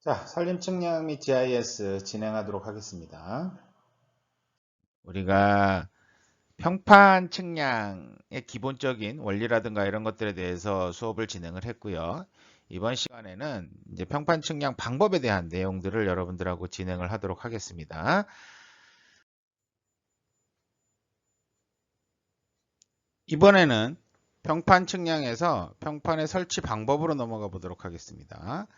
자, 산림 측량 및 GIS 진행하도록 하겠습니다. 우리가 평판 측량의 기본적인 원리라든가 이런 것들에 대해서 수업을 진행을 했고요. 이번 시간에는 이제 평판 측량 방법에 대한 내용들을 여러분들하고 진행을 하도록 하겠습니다. 이번에는 평판 측량에서 평판의 설치 방법으로 넘어가 보도록 하겠습니다.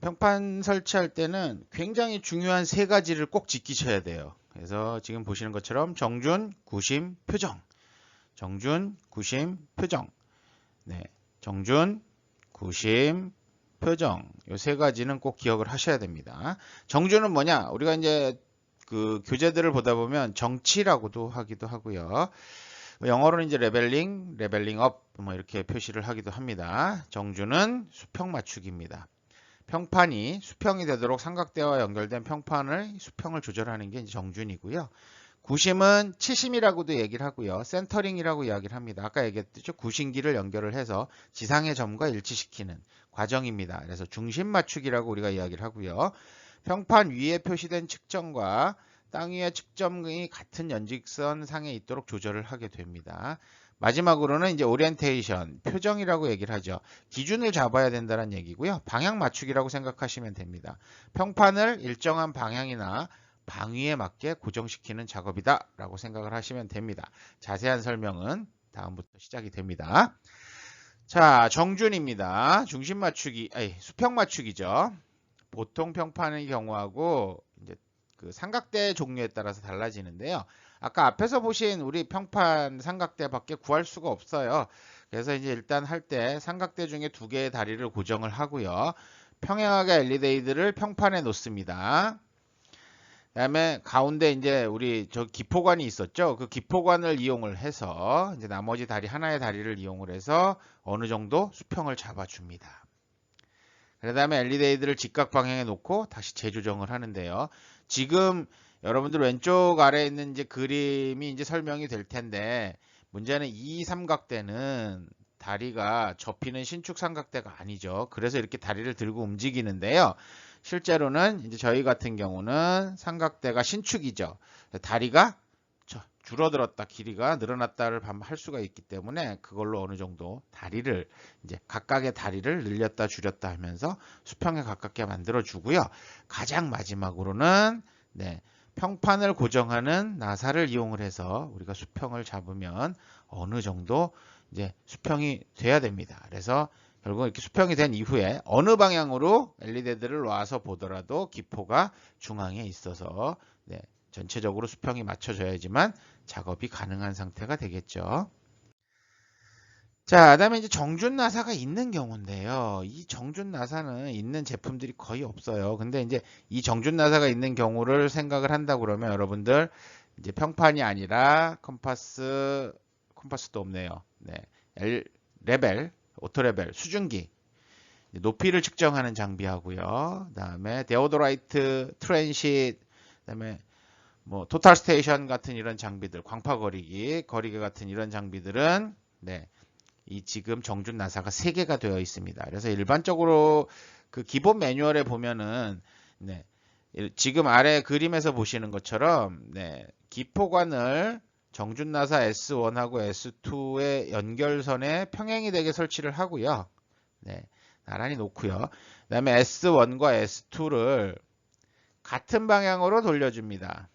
평판 설치할 때는 굉장히 중요한 세 가지를 꼭 지키셔야 돼요. 그래서 지금 보시는 것처럼 정준, 구심, 표정. 정준, 구심, 표정. 네. 정준, 구심, 표정. 이세 가지는 꼭 기억을 하셔야 됩니다. 정준은 뭐냐? 우리가 이제 그 교재들을 보다 보면 정치라고도 하기도 하고요. 영어로는 이제 레벨링, 레벨링 업, 뭐 이렇게 표시를 하기도 합니다. 정준은 수평 맞추기입니다. 평판이 수평이 되도록 삼각대와 연결된 평판을 수평을 조절하는 게 정준이고요. 구심은 치심이라고도 얘기를 하고요. 센터링이라고 이야기를 합니다. 아까 얘기했듯이 구심기를 연결을 해서 지상의 점과 일치시키는 과정입니다. 그래서 중심 맞추기라고 우리가 이야기를 하고요. 평판 위에 표시된 측정과 땅 위의 측정이 같은 연직선 상에 있도록 조절을 하게 됩니다. 마지막으로는 이제 오리엔테이션, 표정이라고 얘기를 하죠. 기준을 잡아야 된다는 얘기고요. 방향 맞추기라고 생각하시면 됩니다. 평판을 일정한 방향이나 방위에 맞게 고정시키는 작업이다 라고 생각을 하시면 됩니다. 자세한 설명은 다음부터 시작이 됩니다. 자, 정준입니다. 중심 맞추기, 아니, 수평 맞추기죠. 보통 평판의 경우하고 이제 그 삼각대 종류에 따라서 달라지는데요. 아까 앞에서 보신 우리 평판 삼각대 밖에 구할 수가 없어요. 그래서 이제 일단 할 때 삼각대 중에 두 개의 다리를 고정을 하고요. 평행하게 엘리데이드를 평판에 놓습니다. 그 다음에 가운데 이제 우리 저 기포관이 있었죠. 그 기포관을 이용을 해서 이제 나머지 다리 하나의 다리를 이용을 해서 어느 정도 수평을 잡아줍니다. 그 다음에 엘리데이드를 직각 방향에 놓고 다시 재조정을 하는데요. 지금 여러분들 왼쪽 아래에 있는 이제 그림이 이제 설명이 될 텐데 문제는 이 삼각대는 다리가 접히는 신축 삼각대가 아니죠. 그래서 이렇게 다리를 들고 움직이는데요. 실제로는 이제 저희 같은 경우는 삼각대가 신축이죠. 다리가 줄어들었다, 길이가 늘어났다를 할 수가 있기 때문에 그걸로 어느 정도 다리를 이제 각각의 다리를 늘렸다 줄였다 하면서 수평에 가깝게 만들어 주고요. 가장 마지막으로는 네, 평판을 고정하는 나사를 이용을 해서 우리가 수평을 잡으면 어느 정도 이제 수평이 돼야 됩니다. 그래서 결국 이렇게 수평이 된 이후에 어느 방향으로 엘리데드를 놔서 보더라도 기포가 중앙에 있어서 네, 전체적으로 수평이 맞춰져야지만 작업이 가능한 상태가 되겠죠. 자, 그다음에 이제 정준 나사가 있는 경우인데요. 이 정준 나사는 있는 제품들이 거의 없어요. 근데 이제 이 정준 나사가 있는 경우를 생각을 한다 그러면 여러분들 이제 평판이 아니라 컴파스 컴파스도 없네요. 네. L 레벨, 오토 레벨, 수증기 높이를 측정하는 장비하고요. 그다음에 데오도라이트, 트랜시트, 그다음에 뭐 토탈 스테이션 같은 이런 장비들, 광파 거리기, 거리기 같은 이런 장비들은 네. 이 지금 정준 나사가 3개가 되어 있습니다. 그래서 일반적으로 그 기본 매뉴얼에 보면은 네, 지금 아래 그림에서 보시는 것처럼 네, 기포관을 정준 나사 S1하고 S2의 연결선에 평행이 되게 설치를 하고요. 네, 나란히 놓고요. 그 다음에 S1과 S2를 같은 방향으로 돌려줍니다.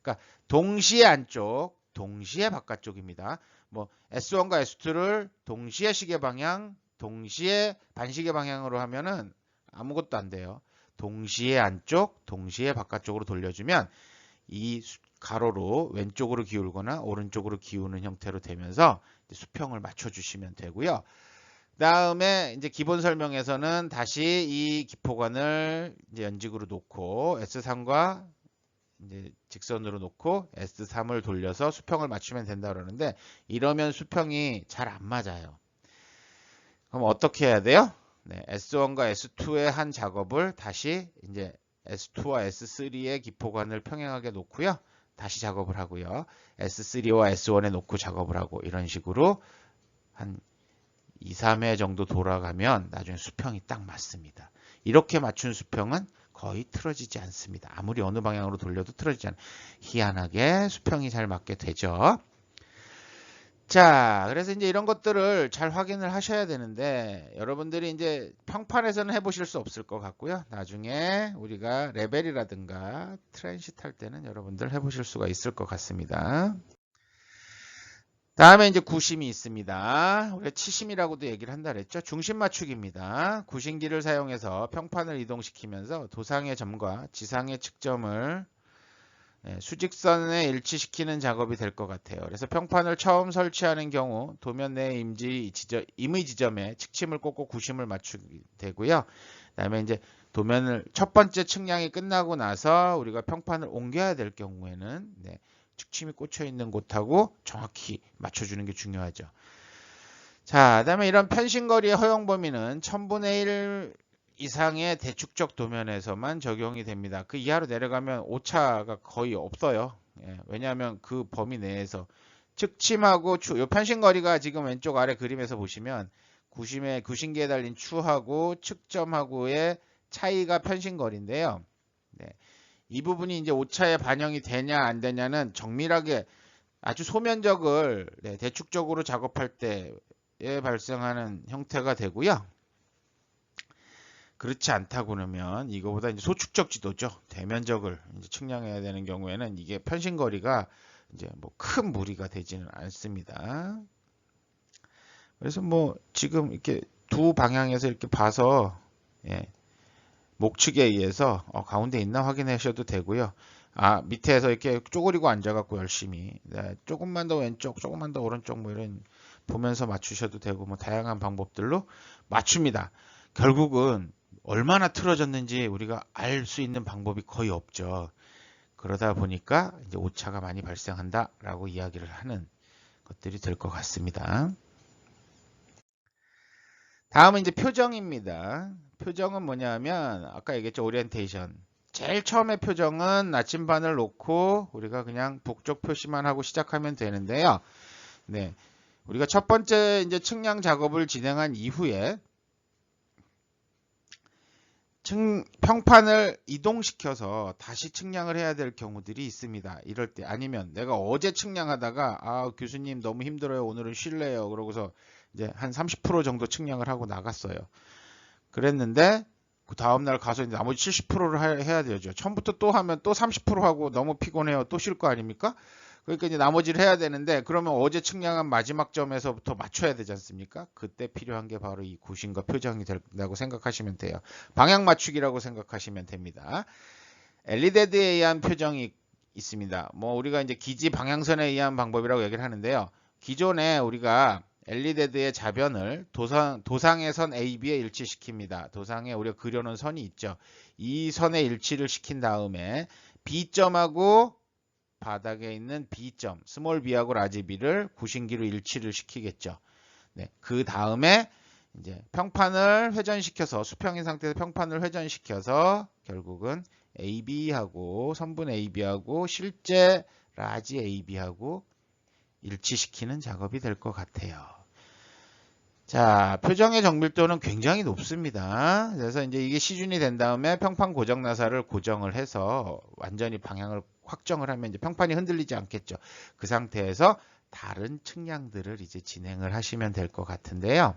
그러니까 동시에 안쪽, 동시에 바깥쪽입니다. 뭐 S1과 S2를 동시에 시계 방향, 동시에 반시계 방향으로 하면은 아무것도 안 돼요. 동시에 안쪽, 동시에 바깥쪽으로 돌려주면 이 가로로 왼쪽으로 기울거나 오른쪽으로 기우는 형태로 되면서 수평을 맞춰주시면 되고요. 다음에 이제 기본 설명에서는 다시 이 기포관을 이제 연직으로 놓고 S3과 이제 직선으로 놓고 S3을 돌려서 수평을 맞추면 된다 그러는데 이러면 수평이 잘 안 맞아요. 그럼 어떻게 해야 돼요? 네, S1과 S2의 한 작업을 다시 이제 S2와 S3의 기포관을 평행하게 놓고요. 다시 작업을 하고요. S3와 S1에 놓고 작업을 하고 이런 식으로 한 2, 3회 정도 돌아가면 나중에 수평이 딱 맞습니다. 이렇게 맞춘 수평은 거의 틀어지지 않습니다. 아무리 어느 방향으로 돌려도 틀어지지 않아요. 희한하게 수평이 잘 맞게 되죠. 자, 그래서 이제 이런 것들을 잘 확인을 하셔야 되는데 여러분들이 이제 평판에서는 해보실 수 없을 것 같고요. 나중에 우리가 레벨이라든가 트랜시트 할 때는 여러분들 해보실 수가 있을 것 같습니다. 다음에 이제 구심이 있습니다. 우리가 치심이라고도 얘기를 한다 그랬죠. 중심 맞추기입니다. 구심기를 사용해서 평판을 이동시키면서 도상의 점과 지상의 측점을 예, 수직선에 일치시키는 작업이 될 것 같아요. 그래서 평판을 처음 설치하는 경우 도면 내 임지 지점, 임의 지점에 측침을 꽂고 구심을 맞추게 되고요. 그다음에 이제 도면을 첫 번째 측량이 끝나고 나서 우리가 평판을 옮겨야 될 경우에는 네, 측침이 꽂혀 있는 곳하고 정확히 맞춰주는 게 중요하죠. 자, 그다음에 이런 편신거리의 허용 범위는 1000분의 1 이상의 대축적 도면에서만 적용이 됩니다. 그 이하로 내려가면 오차가 거의 없어요. 예, 왜냐하면 그 범위 내에서 측침하고 추, 요 편신거리가 지금 왼쪽 아래 그림에서 보시면 구심에 구심기에 달린 추하고 측점하고의 차이가 편신거리인데요. 네, 이 부분이 이제 오차에 반영이 되냐 안 되냐는 정밀하게 아주 소면적을 네, 대축적으로 작업할 때에 발생하는 형태가 되고요. 그렇지 않다 그러면 이거보다 이제 소축적 지도죠. 대면적을 이제 측량해야 되는 경우에는 이게 편신거리가 이제 뭐 큰 무리가 되지는 않습니다. 그래서 뭐 지금 이렇게 두 방향에서 이렇게 봐서 예, 목축에 의해서 어, 가운데 있나 확인하셔도 되고요. 아 밑에서 이렇게 쪼그리고 앉아갖고 열심히 네, 조금만 더 왼쪽, 조금만 더 오른쪽 뭐 이런 보면서 맞추셔도 되고 뭐 다양한 방법들로 맞춥니다. 결국은 얼마나 틀어졌는지 우리가 알 수 있는 방법이 거의 없죠. 그러다 보니까 이제 오차가 많이 발생한다라고 이야기를 하는 것들이 될 것 같습니다. 다음은 이제 표정입니다. 표정은 뭐냐면 아까 얘기했죠 오리엔테이션. 제일 처음에 표정은 나침반을 놓고 우리가 그냥 북쪽 표시만 하고 시작하면 되는데요. 네. 우리가 첫 번째 이제 측량 작업을 진행한 이후에 측, 평판을 이동시켜서 다시 측량을 해야 될 경우들이 있습니다. 이럴 때 아니면 내가 어제 측량하다가 아 교수님 너무 힘들어요 오늘은 쉴래요 그러고서 이제 한 30% 정도 측량을 하고 나갔어요. 그랬는데 그 다음날 가서 이제 나머지 70%를 해야 되죠. 처음부터 또 하면 또 30% 하고 너무 피곤해요. 또 쉴 거 아닙니까? 그러니까 이제 나머지를 해야 되는데 그러면 어제 측량한 마지막 점에서부터 맞춰야 되지 않습니까? 그때 필요한 게 바로 이 구심과 표정이 된다고 생각하시면 돼요. 방향 맞추기라고 생각하시면 됩니다. 엘리데드에 의한 표정이 있습니다. 뭐 우리가 이제 기지 방향선에 의한 방법이라고 얘기를 하는데요. 기존에 우리가 엘리데드의 자변을 도상, 도상의 선 AB에 일치시킵니다. 도상에 우리가 그려놓은 선이 있죠. 이 선에 일치를 시킨 다음에 B점하고 바닥에 있는 B점, 스몰 B하고 라지 B를 구신기로 일치를 시키겠죠. 네, 그 다음에 이제 평판을 회전시켜서 수평인 상태에서 평판을 회전시켜서 결국은 AB하고 선분 AB하고 실제 라지 AB하고 일치시키는 작업이 될 것 같아요. 자, 표정의 정밀도는 굉장히 높습니다. 그래서 이제 이게 시준이 된 다음에 평판 고정 나사를 고정을 해서 완전히 방향을 확정을 하면 이제 평판이 흔들리지 않겠죠. 그 상태에서 다른 측량들을 이제 진행을 하시면 될 것 같은데요.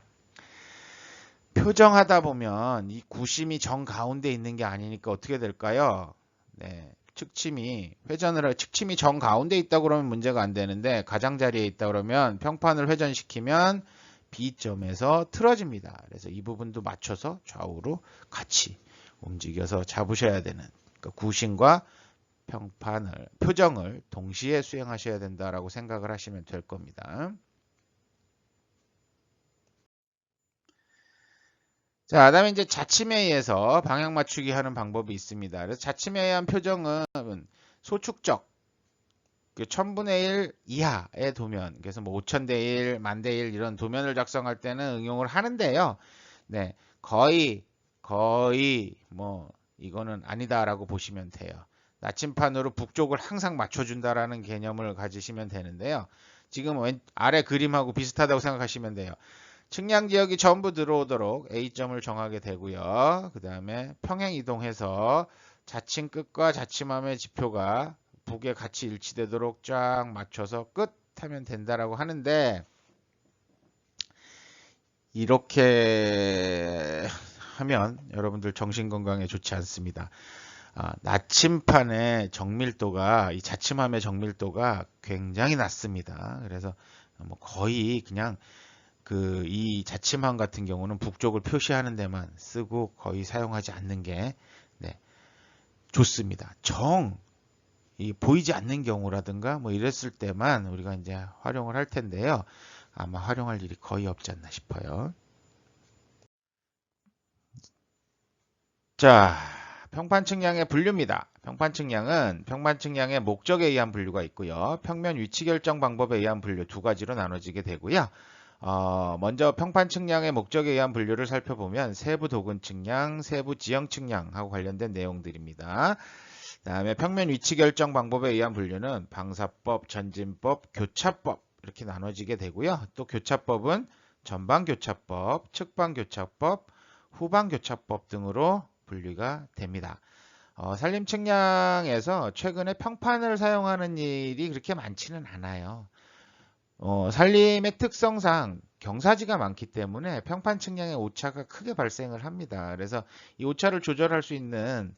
표정하다 보면 이 구심이 정 가운데 있는 게 아니니까 어떻게 될까요? 네. 측침이 회전을 할 측침이 정 가운데 있다 그러면 문제가 안 되는데 가장자리에 있다 그러면 평판을 회전시키면 B점에서 틀어집니다. 그래서 이 부분도 맞춰서 좌우로 같이 움직여서 잡으셔야 되는 그러니까 구심과 평판을 표정을 동시에 수행하셔야 된다라고 생각을 하시면 될 겁니다. 자, 그다음에 이제 자침에 의해서 방향 맞추기 하는 방법이 있습니다. 그래서 자침에 의한 표정은 소축적 그 1000분의 1 이하의 도면, 그래서 뭐 5000대 1, 만대 1 이런 도면을 작성할 때는 응용을 하는데요. 네, 거의 거의 뭐 이거는 아니다라고 보시면 돼요. 나침판으로 북쪽을 항상 맞춰준다라는 개념을 가지시면 되는데요. 지금 왼, 아래 그림하고 비슷하다고 생각하시면 돼요. 측량 지역이 전부 들어오도록 A점을 정하게 되고요. 그 다음에 평행 이동해서 자침 끝과 자침함의 지표가 북에 같이 일치되도록 쫙 맞춰서 끝 하면 된다라고 하는데 이렇게 하면 여러분들 정신 건강에 좋지 않습니다. 아, 나침판의 정밀도가 이 자침함의 정밀도가 굉장히 낮습니다. 그래서 뭐 거의 그냥 그 이 자침함 같은 경우는 북쪽을 표시하는 데만 쓰고 거의 사용하지 않는 게 네, 좋습니다. 정 이 보이지 않는 경우라든가 뭐 이랬을 때만 우리가 이제 활용을 할 텐데요. 아마 활용할 일이 거의 없지 않나 싶어요. 자, 평판 측량의 분류입니다. 평판 측량은 평판 측량의 목적에 의한 분류가 있고요. 평면 위치 결정 방법에 의한 분류 두 가지로 나눠지게 되고요. 어, 먼저 평판 측량의 목적에 의한 분류를 살펴보면 세부 도근 측량, 세부 지형 측량하고 관련된 내용들입니다. 다음에 평면 위치 결정 방법에 의한 분류는 방사법, 전진법, 교차법 이렇게 나눠지게 되고요. 또 교차법은 전방 교차법, 측방 교차법, 후방 교차법 등으로 분류가 됩니다. 어, 산림 측량에서 최근에 평판을 사용하는 일이 그렇게 많지는 않아요. 어, 산림의 특성상 경사지가 많기 때문에 평판 측량의 오차가 크게 발생을 합니다. 그래서 이 오차를 조절할 수 있는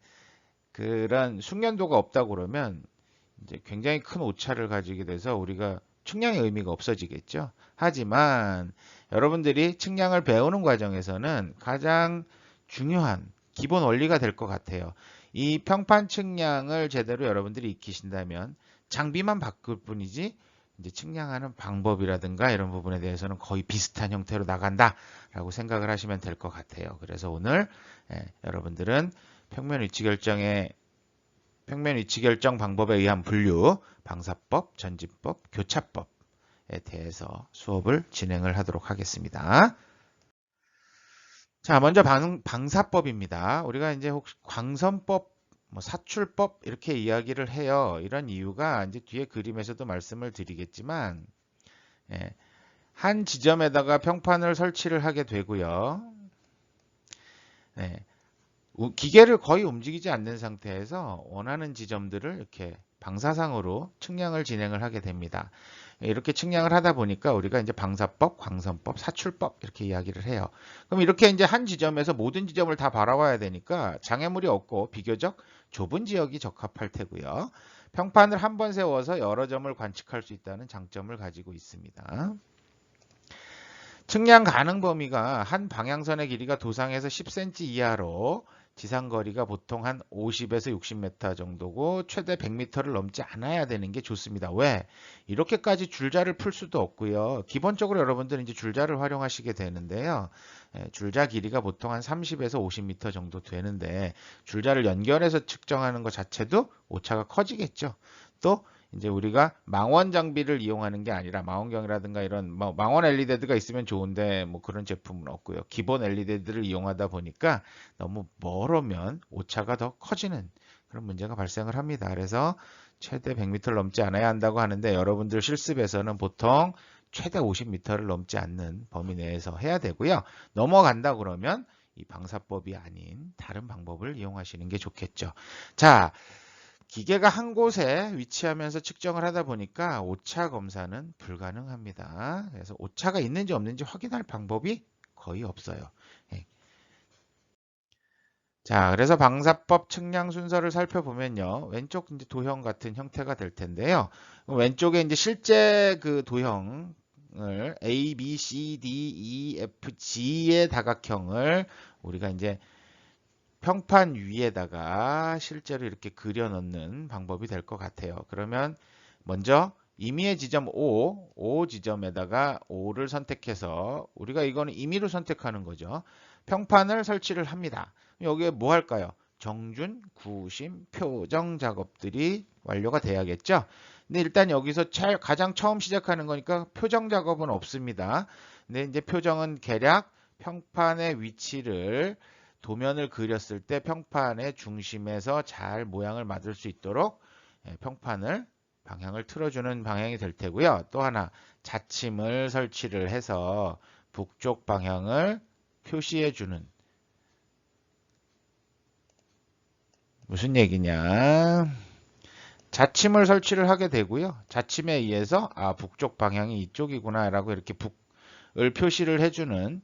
그런 숙련도가 없다 그러면 이제 굉장히 큰 오차를 가지게 돼서 우리가 측량의 의미가 없어지겠죠. 하지만 여러분들이 측량을 배우는 과정에서는 가장 중요한 기본 원리가 될 것 같아요. 이 평판 측량을 제대로 여러분들이 익히신다면 장비만 바꿀 뿐이지 이제 측량하는 방법이라든가 이런 부분에 대해서는 거의 비슷한 형태로 나간다라고 생각을 하시면 될 것 같아요. 그래서 오늘 예, 여러분들은 평면 위치 결정의 평면 위치 결정 방법에 의한 분류, 방사법, 전지법, 교차법에 대해서 수업을 진행을 하도록 하겠습니다. 자, 먼저 방, 방사법입니다. 우리가 이제 혹시 광선법, 뭐 사출법 이렇게 이야기를 해요. 이런 이유가 이제 뒤에 그림에서도 말씀을 드리겠지만, 예, 한 지점에다가 평판을 설치를 하게 되고요. 예, 우- 기계를 거의 움직이지 않는 상태에서 원하는 지점들을 이렇게 방사상으로 측량을 진행을 하게 됩니다. 이렇게 측량을 하다 보니까 우리가 이제 방사법, 광선법, 사출법 이렇게 이야기를 해요. 그럼 이렇게 이제 한 지점에서 모든 지점을 다 바라봐야 되니까 장애물이 없고 비교적 좁은 지역이 적합할 테고요. 평판을 한 번 세워서 여러 점을 관측할 수 있다는 장점을 가지고 있습니다. 측량 가능 범위가 한 방향선의 길이가 도상에서 10cm 이하로 지상 거리가 보통 한 50에서 60m 정도고 최대 100m를 넘지 않아야 되는 게 좋습니다. 왜? 이렇게까지 줄자를 풀 수도 없고요. 기본적으로 여러분들은 이제 줄자를 활용하시게 되는데요. 예, 줄자 길이가 보통 한 30에서 50m 정도 되는데 줄자를 연결해서 측정하는 것 자체도 오차가 커지겠죠. 또 이제 우리가 망원 장비를 이용하는 게 아니라 망원경이라든가 이런 뭐 망원 LED가 있으면 좋은데 뭐 그런 제품은 없고요. 기본 LED를 이용하다 보니까 너무 멀으면 오차가 더 커지는 그런 문제가 발생을 합니다. 그래서 최대 100m를 넘지 않아야 한다고 하는데 여러분들 실습에서는 보통 최대 50m를 넘지 않는 범위 내에서 해야 되고요. 넘어간다 그러면 이 방사법이 아닌 다른 방법을 이용하시는 게 좋겠죠. 자, 기계가 한 곳에 위치하면서 측정을 하다 보니까 오차 검사는 불가능합니다. 그래서 오차가 있는지 없는지 확인할 방법이 거의 없어요. 예. 자, 그래서 방사법 측량 순서를 살펴보면요. 왼쪽 이제 도형 같은 형태가 될 텐데요. 왼쪽에 이제 실제 그 도형 을 A, B, C, D, E, F, G의 다각형을 우리가 이제 평판 위에다가 실제로 이렇게 그려 넣는 방법이 될 것 같아요. 그러면 먼저 임의의 지점 O, O 지점에다가 O를 선택해서 우리가 이거는 임의로 선택하는 거죠. 평판을 설치를 합니다. 여기에 뭐 할까요? 정준, 구심, 표정 작업들이 완료가 돼야겠죠. 근데 일단 여기서 차- 가장 처음 시작하는 거니까 표정 작업은 없습니다. 근데 이제 표정은 계략 평판의 위치를 도면을 그렸을 때 평판의 중심에서 잘 모양을 만들 수 있도록 예, 평판을 방향을 틀어주는 방향이 될 테고요. 또 하나 자침을 설치를 해서 북쪽 방향을 표시해 주는 무슨 얘기냐? 자침을 설치를 하게 되고요. 자침에 의해서 아 북쪽 방향이 이쪽이구나 라고 이렇게 북을 표시를 해주는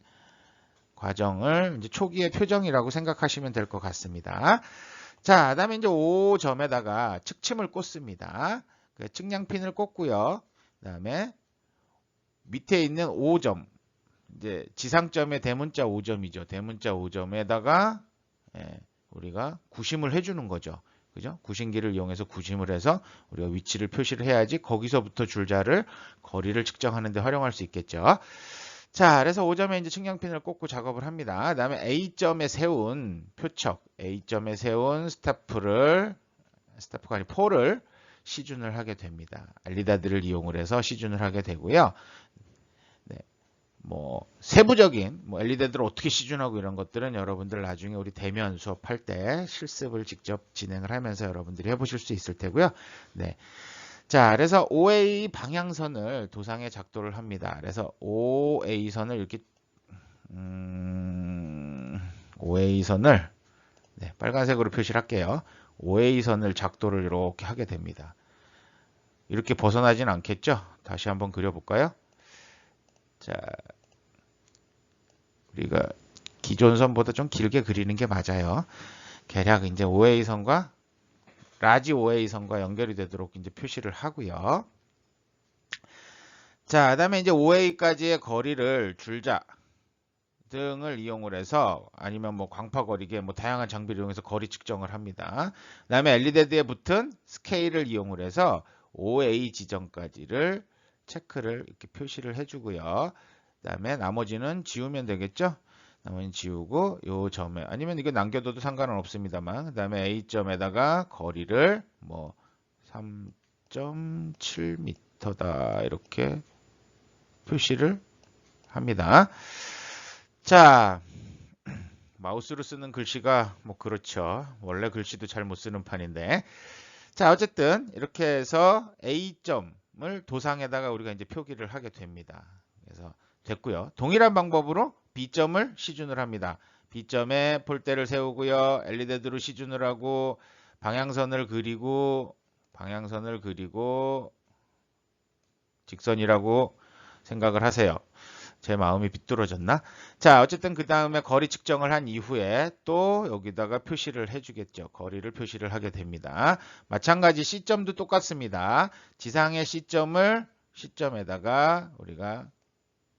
과정을 이제 초기의 표정이라고 생각하시면 될 것 같습니다. 자, 그다음에 이제 5점에다가 측침을 꽂습니다. 그 측량핀을 꽂고요. 그 다음에 밑에 있는 5점 이제 지상점의 대문자 5점이죠. 대문자 5점에다가 예, 우리가 구심을 해주는 거죠. 그죠? 구심기를 이용해서 구심을 해서 우리가 위치를 표시를 해야지 거기서부터 줄자를 거리를 측정하는 데 활용할 수 있겠죠. 자, 그래서 5점에 이제 측량핀을 꽂고 작업을 합니다. 그 다음에 A점에 세운 표척, A점에 세운 스타프를 스타프가 아니 폴을 시준을 하게 됩니다. 알리다드를 이용을 해서 시준을 하게 되고요. 네. 뭐 세부적인 뭐 엘리데드를 어떻게 시준하고 이런 것들은 여러분들 나중에 우리 대면 수업할 때 실습을 직접 진행을 하면서 여러분들이 해보실 수 있을 테고요. 네. 자, 그래서 OA 방향선을 도상에 작도를 합니다. 그래서 OA선을 이렇게 음, OA선을 네, 빨간색으로 표시를 할게요. OA선을 작도를 이렇게 하게 됩니다. 이렇게 벗어나진 않겠죠? 다시 한번 그려볼까요? 자, 우리가 기존 선보다 좀 길게 그리는 게 맞아요. 계략 이제 OA선과 라지 OA선과 연결이 되도록 이제 표시를 하고요. 자, 그다음에 이제 OA까지의 거리를 줄자 등을 이용을 해서 아니면 뭐 광파 거리계 뭐 다양한 장비를 이용해서 거리 측정을 합니다. 그다음에 엘리데드에 붙은 스케일을 이용을 해서 OA 지점까지를 체크를 이렇게 표시를 해주고요. 그 다음에 나머지는 지우면 되겠죠. 나머지는 지우고 요 점에 아니면 이거 남겨둬도 상관은 없습니다만 그 다음에 A점에다가 거리를 뭐 3.7m다 이렇게 표시를 합니다. 자 마우스로 쓰는 글씨가 뭐 그렇죠. 원래 글씨도 잘 못 쓰는 판인데 자 어쨌든 이렇게 해서 A점을 도상에다가 우리가 이제 표기를 하게 됩니다. 그래서 됐고요. 동일한 방법으로 B점을 시준을 합니다. B점에 폴대를 세우고요. 엘리데드로 시준을 하고 방향선을 그리고 방향선을 그리고 직선이라고 생각을 하세요. 제 마음이 비뚤어졌나? 자, 어쨌든 그 다음에 거리 측정을 한 이후에 또 여기다가 표시를 해주겠죠. 거리를 표시를 하게 됩니다. 마찬가지 C점도 똑같습니다. 지상의 C점을 C점에다가 우리가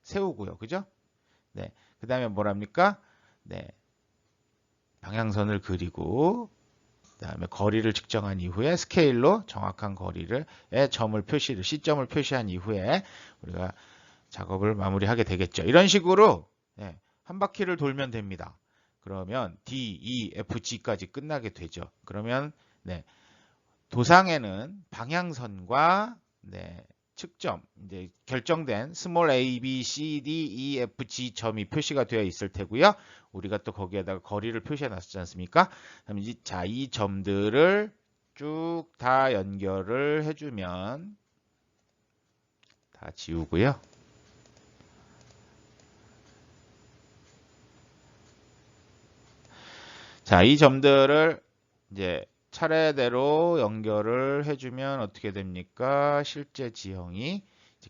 세우고요. 그죠? 네. 그 다음에 뭐랍니까? 네. 방향선을 그리고 그 다음에 거리를 측정한 이후에 스케일로 정확한 거리를 의 점을 표시를 C점을 표시한 이후에 우리가 작업을 마무리하게 되겠죠. 이런 식으로 네, 한 바퀴를 돌면 됩니다. 그러면 D, E, F, G까지 끝나게 되죠. 그러면 네, 도상에는 방향선과 네, 측점, 이제 결정된 스몰 a, b, c, d, e, f, g 점이 표시가 되어 있을 테고요. 우리가 또 거기에다가 거리를 표시해 놨지 않습니까? 그럼 이, 자, 이 점들을 쭉 다 연결을 해주면 다 지우고요. 자, 이 점들을 이제 차례대로 연결을 해주면 어떻게 됩니까? 실제 지형이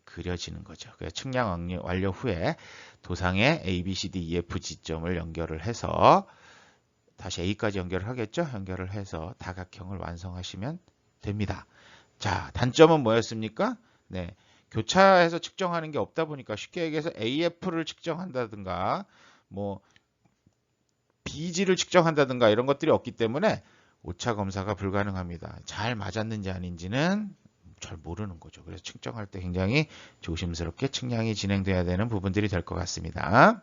그려지는 거죠. 측량 완료, 후에 도상의 A, B, C, D, E, F, G점을 연결을 해서 다시 A까지 연결을 하겠죠? 연결을 해서 다각형을 완성하시면 됩니다. 자, 단점은 뭐였습니까? 네. 교차해서 측정하는 게 없다 보니까 쉽게 얘기해서 AF를 측정한다든가 뭐 BG를 측정한다든가 이런 것들이 없기 때문에 오차 검사가 불가능합니다. 잘 맞았는지 아닌지는 잘 모르는 거죠. 그래서 측정할 때 굉장히 조심스럽게 측량이 진행돼야 되는 부분들이 될 것 같습니다.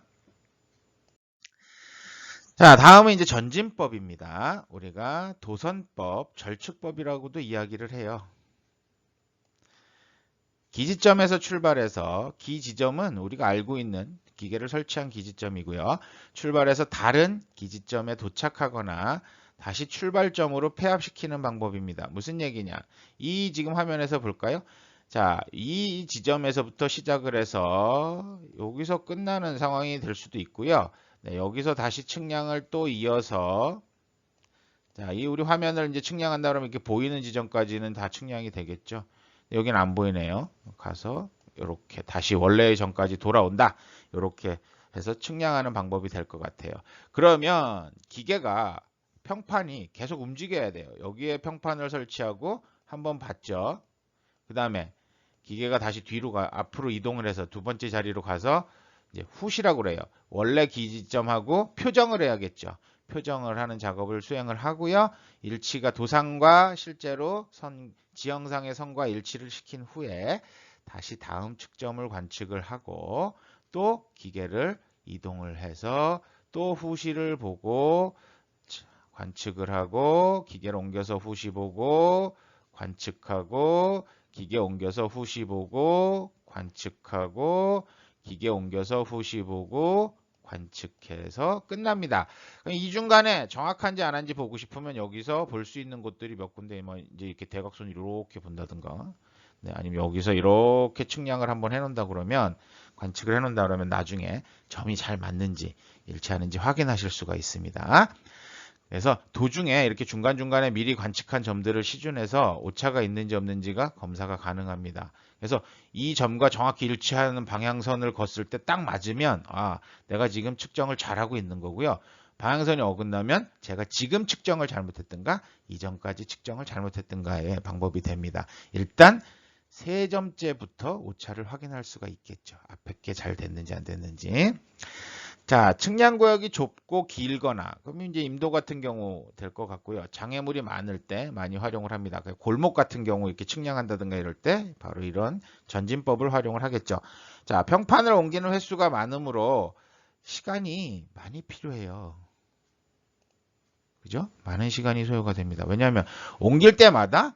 자, 다음은 이제 전진법입니다. 우리가 도선법, 절측법이라고도 이야기를 해요. 기지점에서 출발해서 기지점은 우리가 알고 있는 기계를 설치한 기지점이고요. 출발해서 다른 기지점에 도착하거나 다시 출발점으로 폐합시키는 방법입니다. 무슨 얘기냐? 이 지금 화면에서 볼까요? 자, 이 지점에서부터 시작을 해서 여기서 끝나는 상황이 될 수도 있고요. 네, 여기서 다시 측량을 또 이어서 자, 이 우리 화면을 이제 측량한다 그러면 이렇게 보이는 지점까지는 다 측량이 되겠죠. 여기는 안 보이네요. 가서 이렇게 다시 원래의 점까지 돌아온다. 이렇게 해서 측량하는 방법이 될 것 같아요. 그러면 기계가 평판이 계속 움직여야 돼요. 여기에 평판을 설치하고 한번 봤죠. 그 다음에 기계가 다시 뒤로 가, 앞으로 이동을 해서 두 번째 자리로 가서 이제 훗이라고 그래요. 원래 기지점하고 표정을 해야겠죠. 표정을 하는 작업을 수행을 하고요. 일치가 도상과 실제로 선, 지형상의 선과 일치를 시킨 후에 다시 다음 측점을 관측을 하고 또 기계를 이동을 해서 또 후시를 보고 관측을 하고 기계를 옮겨서 후시 보고 관측하고 기계 옮겨서 후시 보고 관측하고 기계 옮겨서 후시 보고 관측해서 끝납니다. 이 중간에 정확한지 안 한지 보고 싶으면 여기서 볼 수 있는 곳들이 몇 군데 뭐 이제 이렇게 대각선 이렇게 본다든가 네, 아니면 여기서 이렇게 측량을 한번 해놓는다 그러면 관측을 해놓는다 그러면 나중에 점이 잘 맞는지 일치하는지 확인하실 수가 있습니다. 그래서 도중에 이렇게 중간중간에 미리 관측한 점들을 시준해서 오차가 있는지 없는지가 검사가 가능합니다. 그래서 이 점과 정확히 일치하는 방향선을 걷을 때 딱 맞으면 아 내가 지금 측정을 잘하고 있는 거고요. 방향선이 어긋나면 제가 지금 측정을 잘못했던가 이전까지 측정을 잘못했던가의 방법이 됩니다. 일단 세 점째부터 오차를 확인할 수가 있겠죠. 앞에 게 잘 됐는지 안 됐는지. 자, 측량 구역이 좁고 길거나 그러면 이제 임도 같은 경우 될 것 같고요. 장애물이 많을 때 많이 활용을 합니다. 그 골목 같은 경우 이렇게 측량한다든가 이럴 때 바로 이런 전진법을 활용을 하겠죠. 자, 평판을 옮기는 횟수가 많으므로 시간이 많이 필요해요. 그죠? 많은 시간이 소요가 됩니다. 왜냐하면 옮길 때마다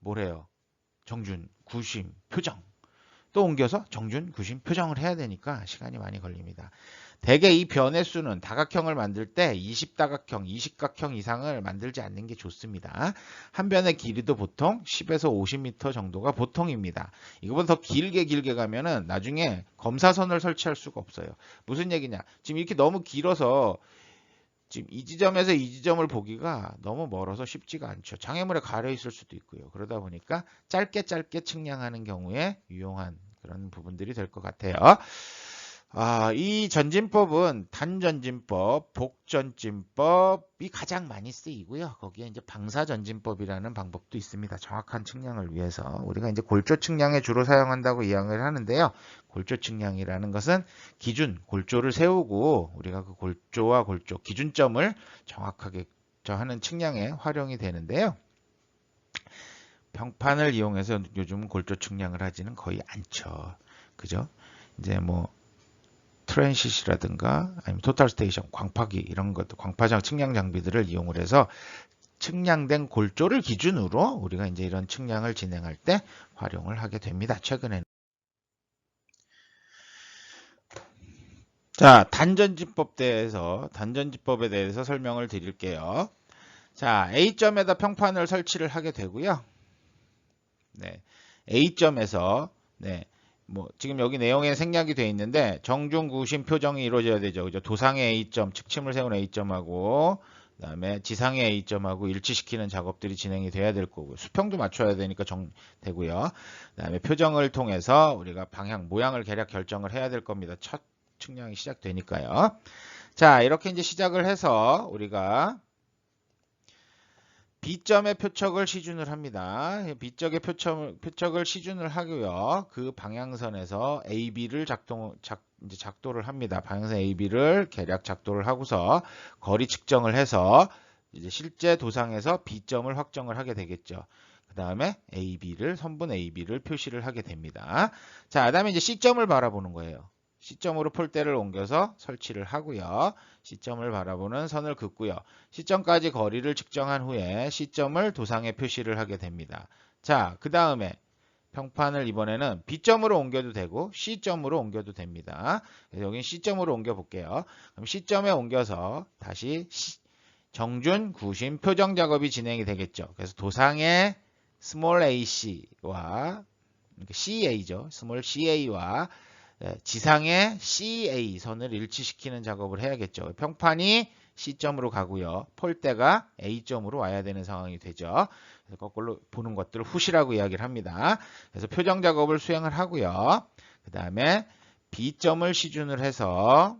뭐래요? 정준, 구심, 표정. 또 옮겨서 정준, 구심, 표정을 해야 되니까 시간이 많이 걸립니다. 대개 이 변의 수는 다각형을 만들 때 20다각형, 20각형 이상을 만들지 않는 게 좋습니다. 한 변의 길이도 보통 10에서 50m 정도가 보통입니다. 이거보다 더 길게 길게 가면은 나중에 검사선을 설치할 수가 없어요. 무슨 얘기냐? 지금 이렇게 너무 길어서 지금 이 지점에서 이 지점을 보기가 너무 멀어서 쉽지가 않죠. 장애물에 가려 있을 수도 있고요. 그러다 보니까 짧게 짧게 측량하는 경우에 유용한 그런 부분들이 될 것 같아요. 아, 이 전진법은 단전진법, 복전진법이 가장 많이 쓰이고요. 거기에 이제 방사전진법이라는 방법도 있습니다. 정확한 측량을 위해서 우리가 이제 골조 측량에 주로 사용한다고 이야기를 하는데요. 골조 측량이라는 것은 기준 골조를 세우고 우리가 그 골조와 골조 기준점을 정확하게 하는 측량에 활용이 되는데요. 평판을 이용해서 요즘 골조 측량을 하지는 거의 않죠. 그죠? 이제 뭐 트랜시시라든가 아니면 토탈 스테이션, 광파기 이런 것도 광파장 측량 장비들을 이용을 해서 측량된 골조를 기준으로 우리가 이제 이런 측량을 진행할 때 활용을 하게 됩니다. 최근에는. 자, 단전지법 대해서 단전지법에 대해서 설명을 드릴게요. 자, A점에다 평판을 설치를 하게 되고요. 네. A점에서 네. 뭐 지금 여기 내용에 생략이 되어 있는데 정중 구심 표정이 이루어져야 되죠. 그죠? 도상의 A점, 측침을 세운 A점하고 그다음에 지상의 A점하고 일치시키는 작업들이 진행이 돼야 될 거고 수평도 맞춰야 되니까 정 되고요. 그다음에 표정을 통해서 우리가 방향, 모양을 계략 결정을 해야 될 겁니다. 첫 측량이 시작되니까요. 자, 이렇게 이제 시작을 해서 우리가 B점의 표척을 시준을 합니다. B쪽의 표척, 표척을 시준을 하고요. 그 방향선에서 AB를 작동, 작, 이제 작도를 합니다. 방향선 AB를 계략 작도를 하고서 거리 측정을 해서 이제 실제 도상에서 B점을 확정을 하게 되겠죠. 그 다음에 AB를, 선분 AB를 표시를 하게 됩니다. 자, 그 다음에 이제 C점을 바라보는 거예요. C점으로 폴대를 옮겨서 설치를 하고요. C점을 바라보는 선을 긋고요. C점까지 거리를 측정한 후에 C점을 도상에 표시를 하게 됩니다. 자, 그 다음에 평판을 이번에는 B점으로 옮겨도 되고 C점으로 옮겨도 됩니다. 그래서 여기 C점으로 옮겨 볼게요. 그럼 C점에 옮겨서 다시 정준, 구심, 표정 작업이 진행이 되겠죠. 그래서 도상의 스몰 ac와 CA죠. 스몰 CA와 예, 지상의 CA 선을 일치시키는 작업을 해야겠죠. 평판이 C점으로 가고요. 폴대가 A점으로 와야 되는 상황이 되죠. 그래서 거꾸로 보는 것들을 후시라고 이야기를 합니다. 그래서 표정 작업을 수행을 하고요. 그 다음에 B점을 시준을 해서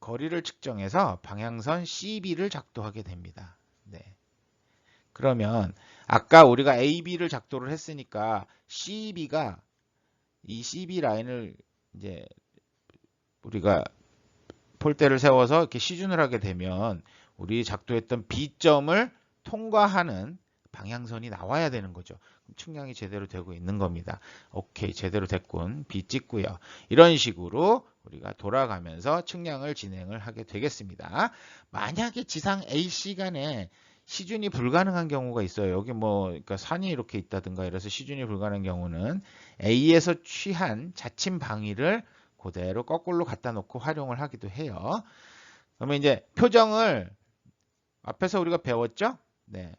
거리를 측정해서 방향선 CB를 작도하게 됩니다. 네. 그러면 아까 우리가 AB를 작도를 했으니까 CB가 이 CB 라인을 이제 우리가 폴대를 세워서 이렇게 시준을 하게 되면 우리 작도했던 B점을 통과하는 방향선이 나와야 되는 거죠. 측량이 제대로 되고 있는 겁니다. 오케이, 제대로 됐군. B 찍고요. 이런 식으로 우리가 돌아가면서 측량을 진행을 하게 되겠습니다. 만약에 지상 A 시간에 시준이 불가능한 경우가 있어요. 여기 뭐 그러니까 산이 이렇게 있다든가 이래서 시준이 불가능한 경우는 A에서 취한 자침 방위를 그대로 거꾸로 갖다 놓고 활용을 하기도 해요. 그러면 이제 표정을 앞에서 우리가 배웠죠? 네.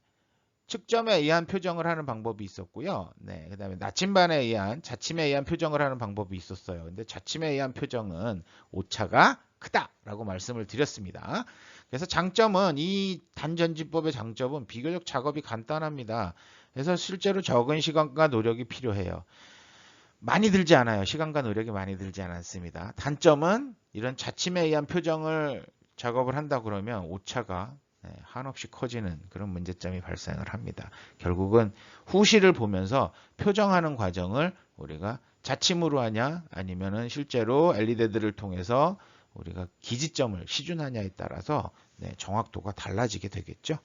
측점에 의한 표정을 하는 방법이 있었고요. 네. 그 다음에 나침반에 의한 자침에 의한 표정을 하는 방법이 있었어요. 근데 자침에 의한 표정은 오차가 크다라고 말씀을 드렸습니다. 그래서 장점은 이 단전지법의 장점은 비교적 작업이 간단합니다. 그래서 실제로 적은 시간과 노력이 필요해요. 많이 들지 않아요. 시간과 노력이 많이 들지 않았습니다. 단점은 이런 자침에 의한 표정을 작업을 한다 그러면 오차가 네, 한없이 커지는 그런 문제점이 발생을 합니다. 결국은 후시를 보면서 표정하는 과정을 우리가 자침으로 하냐 아니면은 실제로 LED들을 통해서 우리가 기지점을 시준하냐에 따라서 네, 정확도가 달라지게 되겠죠.